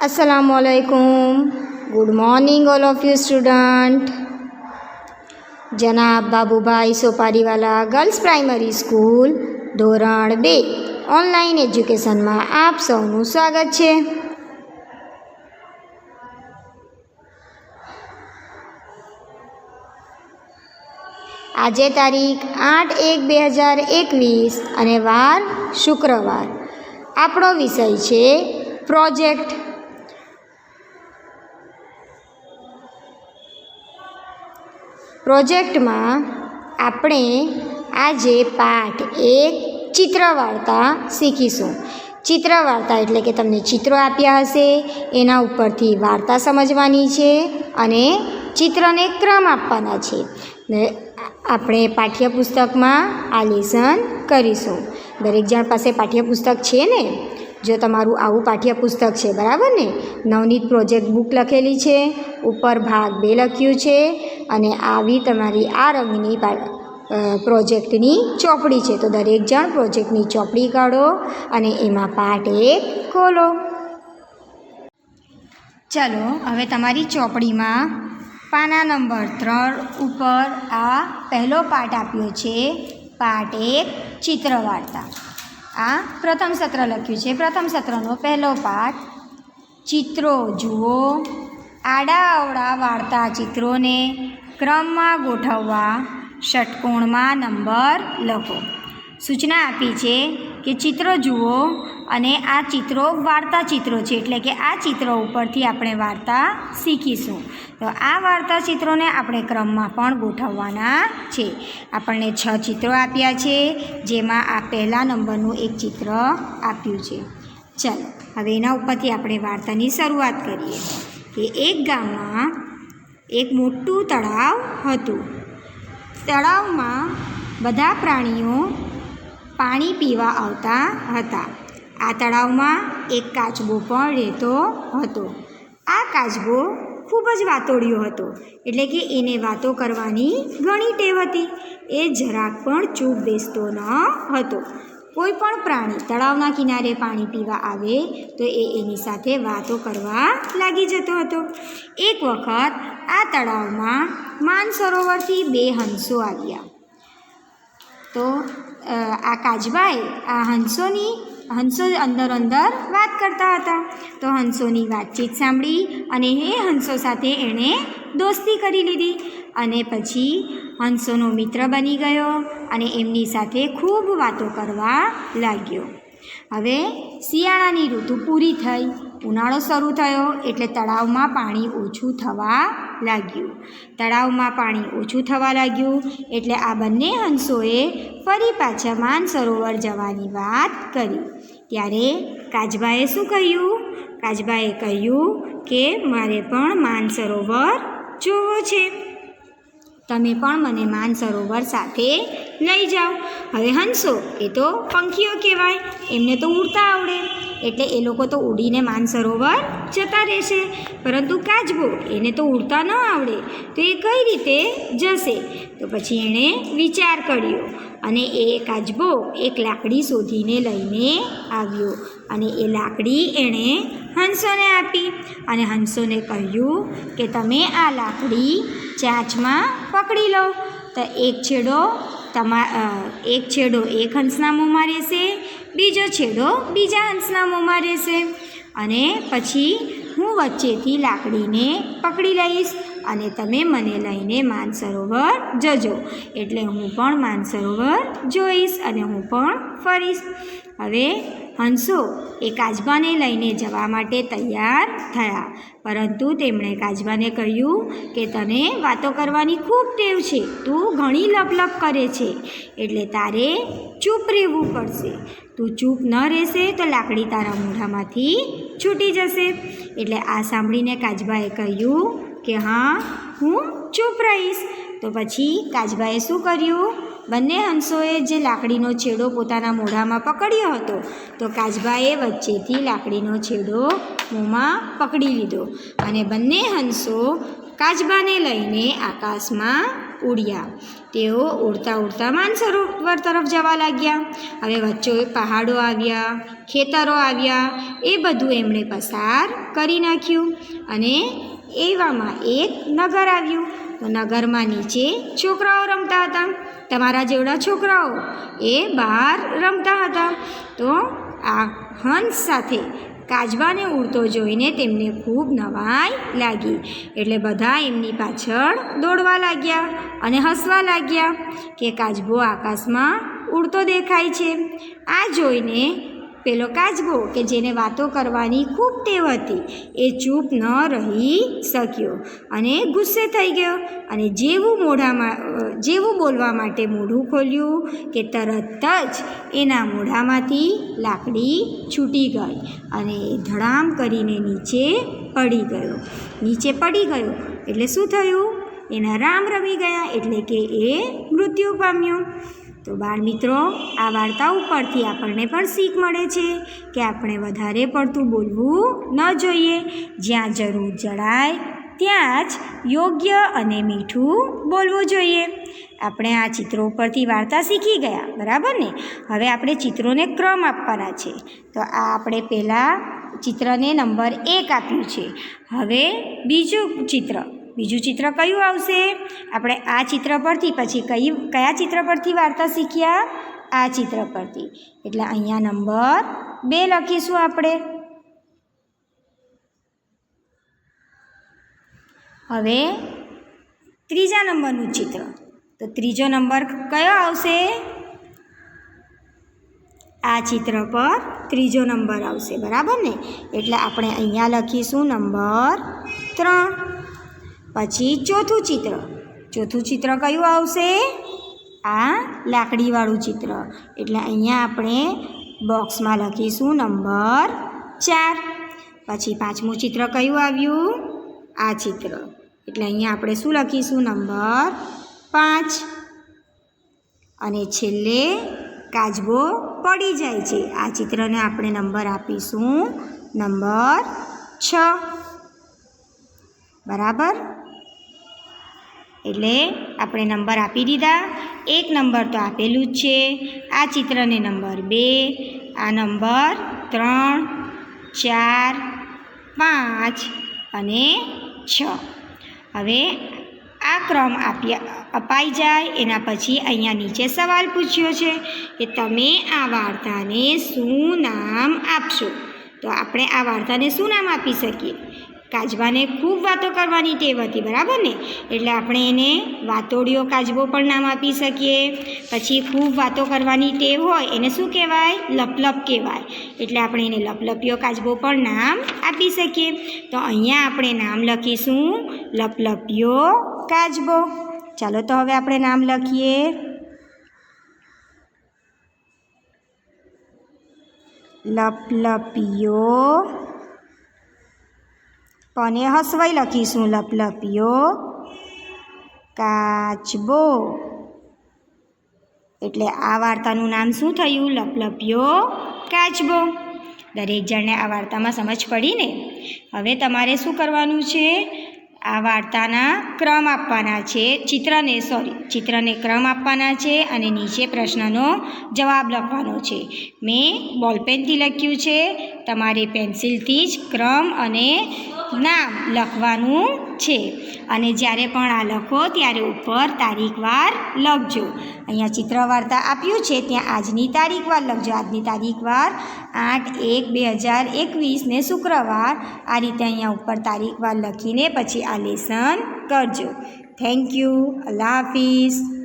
Assalamu alaikum. Good morning, all of you student. જનાબ Babubhai Sopariwala girls primary school ધોરણ બે online એજ્યુકેશનમાં આપ સૌનું સ્વાગત છે આજે તારીખ આઠ એક બે હજાર એકવીસ અને વાર શુક્રવાર આપણો વિષય છે પ્રોજેક્ટ પ્રોજેક્ટમાં આપણે આજે પાઠ એક ચિત્ર વાર્તા શીખીશું. ચિત્ર વાર્તા એટલે કે તમને ચિત્રો આપ્યા હશે, એના ઉપરથી વાર્તા સમજવાની છે અને ચિત્રને ક્રમ આપવાના છે. આપણે પાઠ્યપુસ્તકમાં આ લેસન કરીશું. દરેક જણ પાસે પાઠ્યપુસ્તક છે ને? જો તમારું આવું પાઠ્યપુસ્તક છે, બરાબર ને? નવનીત પ્રોજેક્ટ બુક લખેલી છે, ઉપર ભાગ બે લખ્યું છે, અને આવી તમારી આ રંગની પ્રોજેક્ટની ચોપડી છે. તો દરેક જણ પ્રોજેક્ટની ચોપડી કાઢો અને એમાં પાઠ એક ખોલો. ચાલો, હવે તમારી ચોપડીમાં પાના નંબર ત્રણ ઉપર આ પહેલો પાઠ આપ્યો છે, પાઠ એક ચિત્ર વાર્તા. આ પ્રથમ સત્ર લખ્યું છે. પ્રથમ સત્રનો પહેલો પાઠ, ચિત્રો જુઓ. આડા અવળા વાર્તા ચિત્રોને ક્રમમાં ગોઠવવા ષટકોણમાં નંબર લખો. સૂચના આપી છે કે ચિત્રો જુઓ અને આ ચિત્રો વાર્તા ચિત્રો છે, એટલે કે આ ચિત્રો ઉપરથી આપણે વાર્તા શીખીશું. તો આ વાર્તા ચિત્રોને આપણે ક્રમમાં પણ ગોઠવવાના છે. આપણને છ ચિત્રો આપ્યા છે, જેમાં આ પહેલા નંબરનું એક ચિત્ર આપ્યું છે. ચાલો, હવે એના ઉપરથી આપણે વાર્તાની શરૂઆત કરીએ. કે એક ગામમાં એક મોટું તળાવ હતું. તળાવમાં બધા પ્રાણીઓ પાણી પીવા આવતા હતા. આ તળાવમાં એક કાચબો પણ રહેતો હતો. આ કાચબો ખૂબ જ વાતોડિયો હતો, એટલે કે એને વાતો કરવાની ઘણી ટેવ હતી. એ જરાક પણ ચૂપ બેસતો ન હતો. કોઈ પણ પ્રાણી તળાવના કિનારે પાણી પીવા આવે, તો એ એની સાથે વાતો કરવા લાગી જતો હતો. એક વખત આ તળાવમાં માનસરોવરથી બે હંસો આવ્યા. તો આ કાચબાએ આ હંસોની હંસો અંદર અંદર વાત કરતા હતા. તો હંસોની વાતચીત સાંભળી અને એ હંસો સાથે એણે દોસ્તી કરી લીધી. અને પછી હંસોનો મિત્ર બની ગયો અને એમની સાથે ખૂબ વાતો કરવા લાગ્યો. હવે શિયાળાની ઋતુ પૂરી થઈ. ઉનાળો શરૂ થયો એટલે તળાવમાં પાણી ઓછું થવા લાગ્યું. તળાવમાં પાણી ઓછું થવા લાગ્યું એટલે આ બંને હંસોએ ફરી પાછા માનસરોવર જવાની વાત કરી. ત્યારે કાજબાએ શું કહ્યું? કાજબાએ કહ્યું કે, મારે પણ માનસરોવર જોવો છે. તમે પણ મને માનસરોવર સાથે લઈ જાઓ. હવે હંસો, એ તો પંખીઓ કહેવાય. એમને તો ઉડતા આવડે. એટલે એ લોકો તો ઉડીને માનસરોવર જતા રહેશે. પરંતુ કાચબો એને તો ઉડતા ન આવડે. તો એ કઈ રીતે જશે? તો પછી એણે વિચાર કર્યો. અને એ કાચબો એક લાકડી શોધીને લઈને આવ્યો. અને એ લાકડી એણે હંસોને આપી અને હંસોને કહ્યું કે તમે આ લાકડી ચાંચમાં પકડી લો. તો એક છેડો તમા એક છેડો એક હંસના મોંમાં રહેશે, બીજો છેડો બીજા હંસના મોંમાં રહેશે. અને પછી હું વચ્ચેથી લાકડીને પકડી લઈશ અને તમે મને લઈને માનસરોવર જજો. એટલે હું પણ માનસરોવર જોઈશ અને હું પણ ફરીશ. હવે હંસો એ કાજબાને લઈને જવા માટે તૈયાર થયા. પરંતુ તેમણે કાજબાને કહ્યું કે, તને વાતો કરવાની ખૂબ ટેવ છે. તું ઘણી લપલપ કરે છે. એટલે તારે ચૂપ રહેવું પડશે. તું ચૂપ ન રહેશે તો લાકડી તારા મોઢામાંથી છૂટી જશે. એટલે આ સાંભળીને કાજબાએ કહ્યું કે, હા, હું ચૂપ રહીશ. તો પછી કાજબાએ શું કર્યું? બંને હંસોએ જે લાકડીનો છેડો પોતાના મોઢામાં પકડ્યો હતો, તો કાજબાએ વચ્ચેથી લાકડીનો છેડો મોંમાં પકડી લીધો અને બંને હંસો કાજબાને લઈને આકાશમાં ઉડ્યા. તેઓ ઉડતા ઉડતા માનસરોવર તરફ જવા લાગ્યા. હવે વચ્ચે પહાડો આવ્યા, ખેતરો આવ્યા, એ બધું એમણે પસાર કરી નાખ્યું અને એવામાં એક નગર આવ્યું. તો નગરમાં નીચે છોકરાઓ રમતા હતા. તમારા જેવડા છોકરાઓ એ બહાર રમતા હતા. તો આ હંસ સાથે કાજબાને ઉડતો જોઈને તેમને ખૂબ નવાઈ લાગી. એટલે બધા એમની પાછળ દોડવા લાગ્યા અને હસવા લાગ્યા કે કાજબો આકાશમાં ઉડતો દેખાય છે. આ જોઈને પેલો કાચબો કે જેને વાતો કરવાની ખૂબ ટેવ હતી. એ ચૂપ ન રહી શક્યો અને ગુસ્સે થઈ ગયો અને જેવું મોઢામાં જેવું બોલવા માટે મોઢું ખોલ્યું કે તરત જ એના મોઢામાંથી લાકડી છૂટી ગઈ અને એ ધડામ કરીને નીચે પડી ગયો. નીચે પડી ગયો એટલે શું થયું? એના રામ રમી ગયા એટલે કે એ મૃત્યુ પામ્યો. તો બાળ મિત્રો, આ વાર્તા ઉપરથી આપણને પણ શીખ મળે છે કે આપણે વધારે પડતું બોલવું ન જોઈએ. જ્યાં જરૂર જણાય, ત્યાં જ યોગ્ય અને મીઠું બોલવું જોઈએ. આપણે આ ચિત્રો ઉપરથી વાર્તા શીખી ગયા, બરાબર ને? હવે આપણે ચિત્રોને ક્રમ આપવાના છે. તો આ આપણે પહેલાં ચિત્રને નંબર એક આપ્યું છે. હવે બીજું ચિત્ર. બીજું ચિત્ર કયું આવશે? આપણે આ ચિત્ર પરથી, પછી કઈ, કયા ચિત્ર પરથી વાર્તા શીખ્યા? આ ચિત્ર પરથી. એટલે અહીંયા નંબર બે લખીશું આપણે. હવે ત્રીજા નંબરનું ચિત્ર. તો ત્રીજો નંબર કયો આવશે? આ ચિત્ર પર ત્રીજો નંબર આવશે. બરાબર ને? એટલે આપણે અહીંયા લખીશું નંબર ત્રણ. પછી ચોથું ચિત્ર. ચોથું ચિત્ર કયું આવશે? આ લાકડીવાળું ચિત્ર. એટલે અહીંયા આપણે બોક્સમાં લખીશું નંબર ચાર. પછી પાંચમું ચિત્ર કયું આવ્યું? આ ચિત્ર. એટલે અહીંયા આપણે શું લખીશું? નંબર પાંચ. અને છેલ્લે કાજબો પડી જાય છે. આ ચિત્રને આપણે નંબર આપીશું નંબર છ. બરાબર? એટલે આપણે નંબર આપી દીધા. એક નંબર તો આપેલું જ છે. આ ચિત્રને નંબર બે, આ નંબર ત્રણ, ચાર, પાંચ અને છ. હવે આ ક્રમ આપ્યા, અપાઈ જાય. એના પછી અહીંયા નીચે સવાલ પૂછ્યો છે કે તમે આ વાર્તાને શું નામ આપશો? તો આપણે આ વાર્તાને શું નામ આપી શકીએ? કાચબાને ખૂબ વાતો કરવાની ટેવ હતી, બરાબર ને? એટલે આપણે એને વાતોડિયો કાજબો પણ નામ આપી શકીએ. પછી ખૂબ વાતો કરવાની ટેવ હોય, એને શું કહેવાય? લપલપ કહેવાય. એટલે આપણે એને લપલપિયો કાજબો પણ નામ આપી શકીએ. તો અહીંયા આપણે નામ લખીશું, લપલપિયો કાજબો ચાલો તો હવે આપણે નામ લખીએ. લપલપિયો અને હસવાઈ લખીશું લપલપિયો કાચબો. એટલે આ વાર્તાનું નામ શું થયું? લપલપિયો કાચબો. દરેક જણને આ વાર્તામાં સમજ પડી ને? હવે તમારે શું કરવાનું છે? આ વાર્તાના ક્રમ આપવાના છે, ચિત્રને, સોરી, ચિત્રને ક્રમ આપવાના છે અને નીચે પ્રશ્નનો જવાબ લખવાનો છે. મેં બોલપેનથી લખ્યું છે, તમારે પેન્સિલથી જ ક્રમ અને નામ લખવાનું છે. અને જ્યારે પણ આ લખો, ત્યારે ઉપર તારીખવાર લખજો. અહીંયા ચિત્ર વાર્તા આપ્યું છે. ત્યાં આજની તારીખવાર લખજો. આજની તારીખવાર આઠ એક બે હજાર એકવીસને શુક્રવાર. આ રીતે અહીંયા ઉપર તારીખવાર લખીને પછી આ લેસન કરજો. Thank you Allah Hafiz